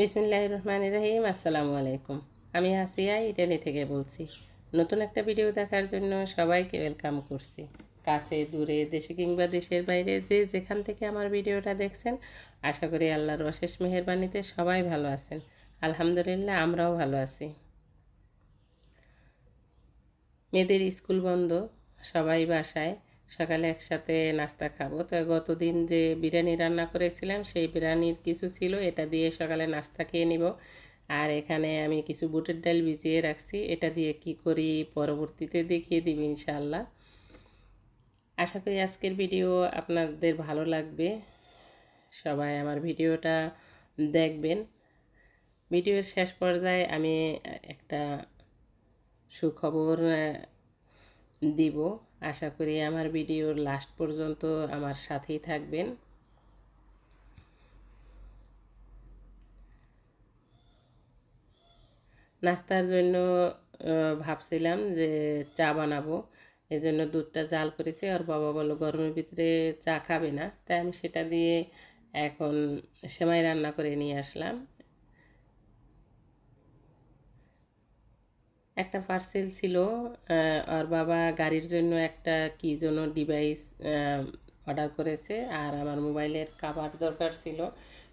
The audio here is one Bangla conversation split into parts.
বিসমিল্লাহ রহমান রহিম। আসসালামু আলাইকুম আমি হাসিয়া ইটালি থেকে বলছি, নতুন একটা ভিডিও দেখার জন্য সবাইকে ওয়েলকাম করছি। কাছে, দূরে, দেশে কিংবা দেশের বাইরে যে যেখান থেকে আমার ভিডিওটা দেখছেন, আশা করি আল্লাহর অশেষ মেহরবানিতে সবাই ভালো আছেন। আলহামদুলিল্লাহ, আমরাও ভালো আছি। মেয়েদের স্কুল বন্ধ, সবাই বাসায়। সকালে একসাথে নাস্তা খাব। তো গতদিন যে বিরিয়ানি রান্না করেছিলাম, সেই বিরিয়ানির কিছু ছিল, এটা দিয়ে সকালে নাস্তা খেয়ে নিব। আর এখানে আমি কিছু বুটের ডাল ভিজিয়ে রাখছি, এটা দিয়ে কি করি পরবর্তীতে দেখিয়ে দিব ইনশাল্লাহ আশা করি আজকের ভিডিও আপনাদের ভালো লাগবে। সবাই আমার ভিডিওটা দেখবেন। ভিডিওর শেষ পর্যায়ে আমি একটা সুখবর দিব। আশা করি আমার ভিডিওর লাস্ট পর্যন্ত আমার সাথেই থাকবেন। নাস্তার জন্য ভাবছিলাম যে চা বানাবো এই জন্য দুধটা জাল করেছি। আর বাবা বলল, গরমের ভিতরে চা খাবে না। তাই আমি সেটা দিয়ে এখন সেমাই রান্না করে নিয়ে আসলাম। একটা পার্সেল ছিল ওর বাবা গাড়ির জন্য একটা কি জন্য ডিভাইস অর্ডার করেছে, আর আমার মোবাইলের কাভার দরকার ছিল,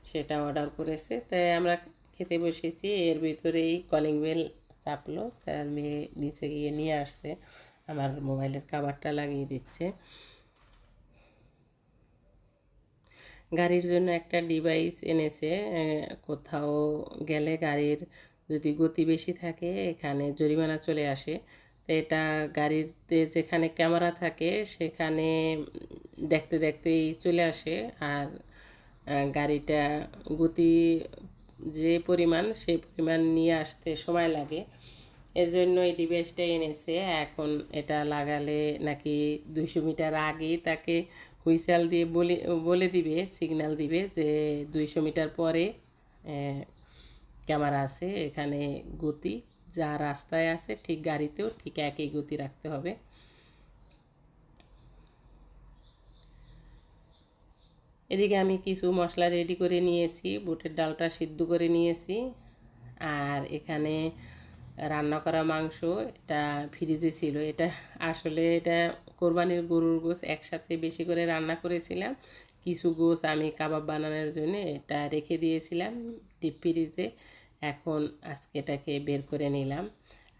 সেটা অর্ডার করেছে। তাই আমরা খেতে বসেছি, এর ভিতরেই কলিং বেল চাপলো তার মেয়ে নিচে গিয়ে নিয়ে আসছে, আমার মোবাইলের কাভারটা লাগিয়ে দিচ্ছে। গাড়ির জন্য একটা ডিভাইস এনেছে কোথাও গেলে গাড়ির যদি গতি বেশি থাকে, এখানে জরিমানা চলে আসে। তো এটা গাড়িতে যেখানে ক্যামেরা থাকে, সেখানে দেখতে দেখতেই চলে আসে। আর গাড়িটা গতি যে পরিমাণ, সেই পরিমাণ নিয়ে আসতে সময় লাগে। এজন্য এই ডিভাইসটা এনেছে। এখন এটা লাগালে নাকি দুইশো মিটার আগেই তাকে হুইসেল দিয়ে বলে বলে দিবে, সিগন্যাল দিবে যে দুইশো মিটার পরে ক্যামেরা আছে, এখানে গতি যা রাস্তায় আছে, ঠিক গাড়িতেও ঠিক একই গতি রাখতে হবে। এদিকে আমি কিছু মশলা রেডি করে নিয়েছি, বুটের ডালটা সিদ্ধ করে নিয়েছি। আর এখানে রান্না করা মাংস, এটা ফ্রিজে ছিল। এটা আসলে এটা কোরবানির গরুর গোস একসাথে বেশি করে রান্না করেছিলাম। কিছু গোস আমি কাবাব বানানোর জন্য এটা রেখে দিয়েছিলাম ডিপ ফ্রিজে এখন আজকে এটাকে বের করে নিলাম।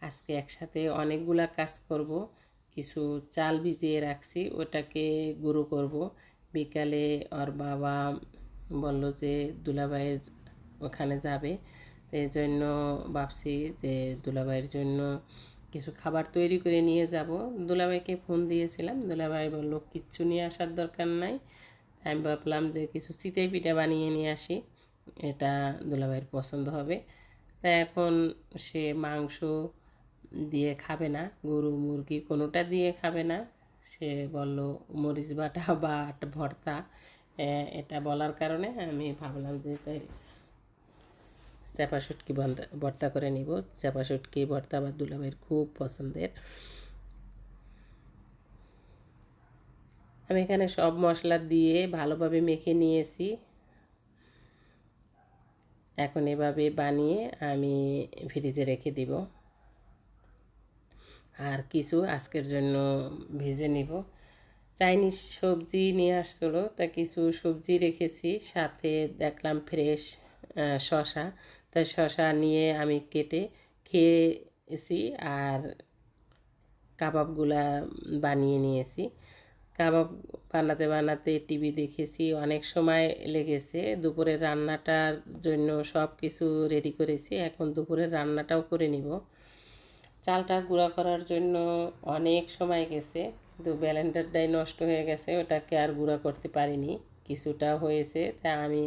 আজকে একসাথে অনেকগুলা কাজ করব। কিছু চাল ভিজিয়ে রাখছি, ওটাকে গুঁড়ো করব। বিকালে ওর বাবা বলল যে দুলাভাইয়ের ওখানে যাবে। এই জন্য ভাবছি যে দুলাভাইয়ের জন্য কিছু খাবার তৈরি করে নিয়ে যাব। দুলাভাইকে ফোন দিয়েছিলাম। দুলাভাই বলল, কিচ্ছু নিয়ে আসার দরকার নাই। আমি ভাবলাম যে কিছু চিতই পিঠা বানিয়ে নিয়ে আসি, এটা দুলাভাইয়ের পছন্দ হবে। তাই এখন সে মাংস দিয়ে খাবে না, গরু মুরগি কোনোটা দিয়ে খাবে না। সে বলল, মরিচ বাটা বা ভর্তা এটা বলার কারণে আমি ভাবলাম যে তাই চাপা শুটকি ভর্তা করে নিব। চাপা শুটকি ভর্তা বা দুলাভাইয়ের খুব পছন্দের। আমি এখানে সব মশলা দিয়ে ভালোভাবে মেখে নিয়েছি। এখন এভাবে বানিয়ে আমি ফ্রিজে রেখে দিব। আর কিছু আজকের জন্য ভেজে নিব। চাইনিজ সবজি নিয়ে আসছিল, তা কিছু সবজি রেখেছি, সাথে দেখলাম ফ্রেশ শশা তাই শশা নিয়ে আমি কেটে খেয়েছি আর কাবাবগুলা বানিয়ে নিয়েছি। কাবাব বানাতে বানাতে টিভি দেখেছি, অনেক সময় লেগেছে। দুপুরের রান্নাটার জন্য সব কিছু রেডি করেছি, এখন দুপুরের রান্নাটাও করে নিব। চালটা গুঁড়া করার জন্য অনেক সময় গেছে, কিন্তু ব্যালেন্ডারটাই নষ্ট হয়ে গেছে, ওটাকে আর গুঁড়া করতে পারিনি। কিছুটা হয়েছে, তা আমি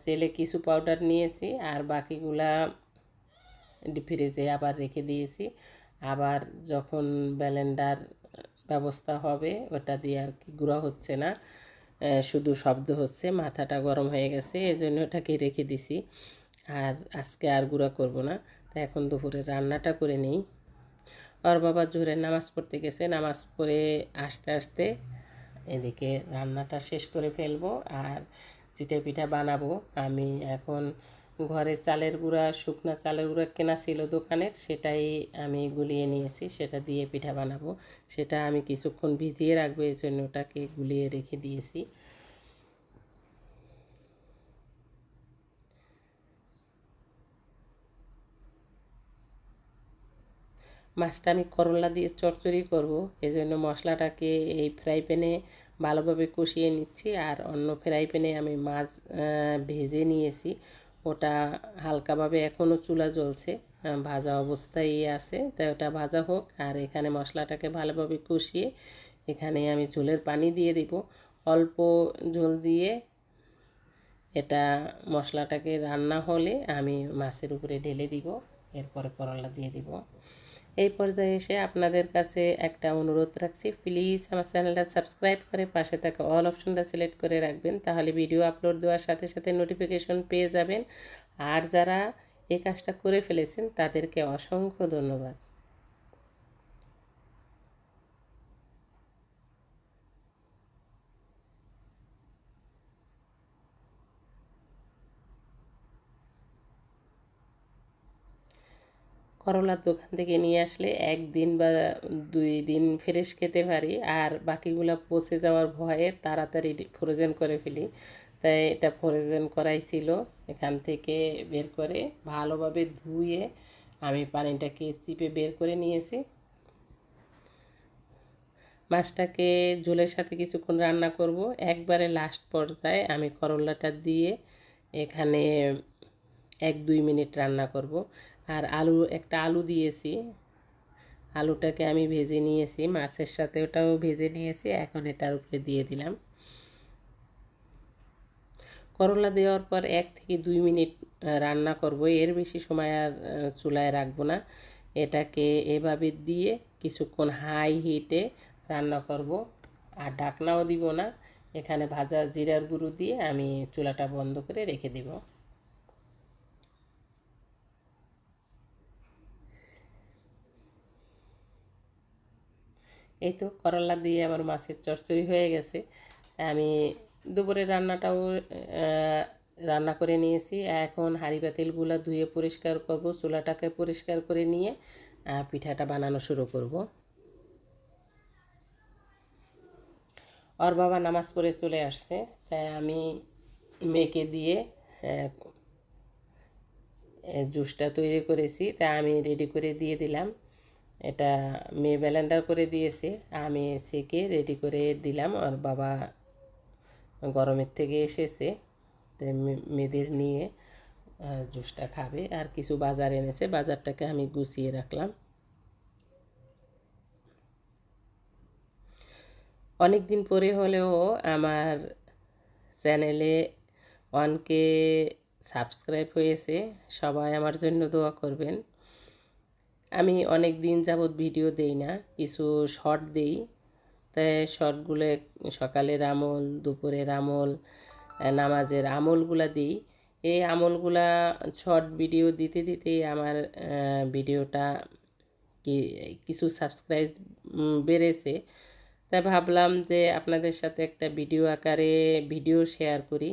সেলে কিছু পাউডার নিয়েছি, আর বাকিগুলা ফ্রিজে আবার রেখে দিয়েছি। আবার যখন ব্যালেন্ডার ব্যবস্থা হবে, ওটা দিয়ে আর কি গুঁড়া হচ্ছে না। শুধু শব্দ হচ্ছে, মাথাটা গরম হয়ে গেছে এই জন্য ওটাকে রেখে দিছি। আর আজকে আর গুঁড়া করব না। তা এখন দুপুরে রান্নাটা করে নেই। ওর বাবা জোরে নামাজ পড়তে গেছে, নামাজ পড়ে আসতে আসতে এদিকে রান্নাটা শেষ করে ফেলব আর চিতে পিঠা বানাবো। আমি এখন ঘরে চালের গুঁড়া, শুকনা চালের গুঁড়া কেনা ছিল দোকানের, সেটাই আমি গুলিয়ে নিয়েছি, সেটা দিয়ে পিঠা বানাবো। সেটা আমি কিছুক্ষণ ভিজিয়ে রাখব, এই জন্য ওটাকে গুলিয়ে রেখে দিয়েছি। মাছটা আমি করলা দিয়ে চচ্চড়ি করব, এই জন্য মশলাটাকে এই ফ্রাই প্যানে ভালোভাবে কষিয়ে নিচ্ছি, আর অন্য ফ্রাই প্যানে আমি মাছ ভেজে নিয়েছি। ওটা হালকাভাবে এখনও চুলা জ্বলছে ভাজা অবস্থায় আছে তাই ওটা ভাজা হোক, আর এখানে মশলাটাকে ভালোভাবে কষিয়ে এখানে আমি ঝোলের পানি দিয়ে দিব। অল্প ঝোল দিয়ে এটা মশলাটাকে রান্না হলে আমি মাছের উপরে ঢেলে দিব, এরপরে করলা দিয়ে দিব। এই পর্যায়ে এসে আপনাদের কাছে একটা অনুরোধ রাখছি। প্লিজ আমার চ্যানেলটা সাবস্ক্রাইব করে পাশে থাকা অল অপশনটা সিলেক্ট করে রাখবেন, তাহলে ভিডিও আপলোড দেওয়ার সাথে সাথে নোটিফিকেশন পেয়ে যাবেন। আর যারা এই কাজটা করে ফেলেছেন, তাদেরকে অসংখ্য ধন্যবাদ। করলার দোকান থেকে নিয়ে আসলে একদিন বা দুই দিন ফ্রেশ খেতে পারি। আর বাকিগুলো পচে যাওয়ার ভয়ে তাড়াতাড়ি ফ্রোজেন করে ফেলি। তাই এটা ফ্রোজেন করাই ছিল। এখান থেকে বের করে ভালোভাবে ধুয়ে আমি পানিটাকে চিপে বের করে নিয়েছি। মাছটাকে ঝোলের সাথে কিছুক্ষণ রান্না করব। একবারে লাস্ট পর্যায়ে আমি করলাটা দিয়ে এখানে এক দুই মিনিট রান্না করব। আর আলু, একটা আলু দিয়েছি। আলুটাকে আমি ভেজে নিয়েছি। মাছের সাথে ওটাও ভেজে নিয়েছি। এখন এটার উপরে দিয়ে দিলাম। করলা দেওয়ার পর এক থেকে দুই মিনিট রান্না করব। এর বেশি সময় আর চুলায় রাখব না। এটাকে এভাবে দিয়ে কিছুক্ষণ হাই হিটে রান্না করব। আর ডাকনাও দিব না। এখানে ভাজা জিরার গুঁড়ো দিয়ে আমি চুলাটা বন্ধ করে রেখে দেবো। এই তো করলা দিয়ে আমার মাছের চচ্চড়ি হয়ে গেছে। আমি দুপুরে রান্নাটাও রান্না করে নিয়েছি। এখন হাঁড়ি পাতিলগুলো ধুয়ে পরিষ্কার করব, চুলাটাকে পরিষ্কার করে নিয়ে পিঠাটা বানানো শুরু করব। ওর বাবা নামাজ পড়ে চলে আসছে, তাই আমি মেয়েকে দিয়ে জুসটা তৈরি করেছি, তা আমি রেডি করে দিয়ে দিলাম। এটা মেয়ে ব্যালেন্ডার করে দিয়েছে। আমি সেকে রেডি করে দিলাম। আর বাবা গরমের থেকে এসেছে। মেয়েদের নিয়ে জুসটা খাবে। আর কিছু বাজার এনেছে। বাজারটাকে আমি গুছিয়ে রাখলাম। অনেক দিন পরে হলেও আমার চ্যানেলে ওয়ানকে সাবস্ক্রাইব হয়েছে। সবাই আমার জন্য দোয়া করবেন। আমি অনেক দিন যাবৎ ভিডিও দেই না, কিছু শর্ট দেই। তাই শর্টগুলো সকালের আমল, দুপুরের আমল নামাজের আমলগুলা দিই। এই আমলগুলা শর্ট ভিডিও দিতে দিতে আমার ভিডিওটা কিছু সাবস্ক্রাইব বেড়েছে। তাই ভাবলাম যে আপনাদের সাথে একটা ভিডিও আকারে ভিডিও শেয়ার করি।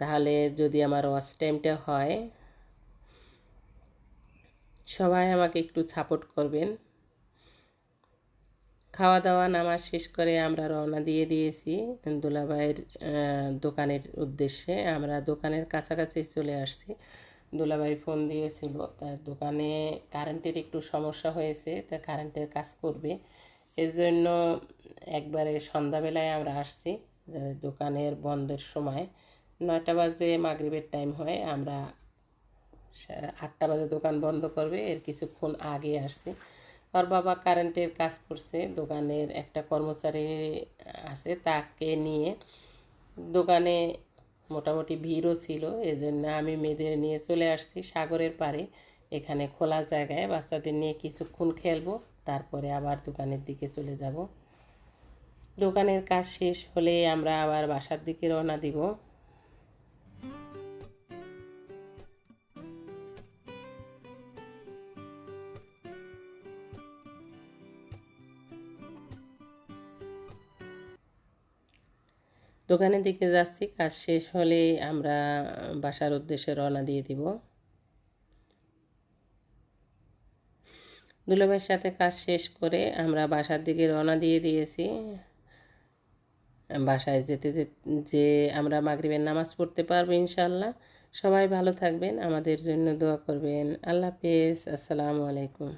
তাহলে যদি আমার ওয়াচ টাইমটা হয় সবাই আমাকে একটু সাপোর্ট করবেন। খাওয়া দাওয়া নামাজ শেষ করে আমরা রওনা দিয়ে দিয়েছি দোলাভাইয়ের দোকানের উদ্দেশ্যে। আমরা দোকানের কাছাকাছি চলে আসছি। দোলাভাই ফোন দিয়েছিল তার দোকানে কারেন্টের একটু সমস্যা হয়েছে, তা কারেন্টের কাজ করবে। এর জন্য একবারে সন্ধ্যাবেলায় আমরা আসছি দোকানের বন্ধের সময়। নয়টা বাজে মাগরীবের টাইম হয়, আমরা আটটা বাজে দোকান বন্ধ করবে, এর কিছুক্ষণ আগে আসছে। ওর বাবা কারেন্টের কাজ করছে, দোকানের একটা কর্মচারী আছে, তাকে নিয়ে দোকানে মোটামুটি ভিড়ও ছিল, এজন্য আমি মেয়েদের নিয়ে চলে আসছি সাগরের পাড়ে। এখানে খোলা জায়গায় বাচ্চাদের নিয়ে কিছুক্ষণ খেলব, তারপরে আবার দোকানের দিকে চলে যাব। দোকানের কাজ শেষ হলে আমরা আবার বাসার দিকে রওনা দিব। দোকানের দিকে যাচ্ছি, কাজ শেষ হলে আমরা বাসার উদ্দেশ্যে রওনা দিয়ে দিব। দুলাভাইয়ের সাথে কাজ শেষ করে আমরা বাসার দিকে রওনা দিয়ে দিয়েছি। বাসায় যেতে যে- আমরা মাগরিবের নামাজ পড়তে পারব ইনশাল্লাহ সবাই ভালো থাকবেন, আমাদের জন্য দোয়া করবেন। আল্লাহ হাফেজ, আসসালামু আলাইকুম।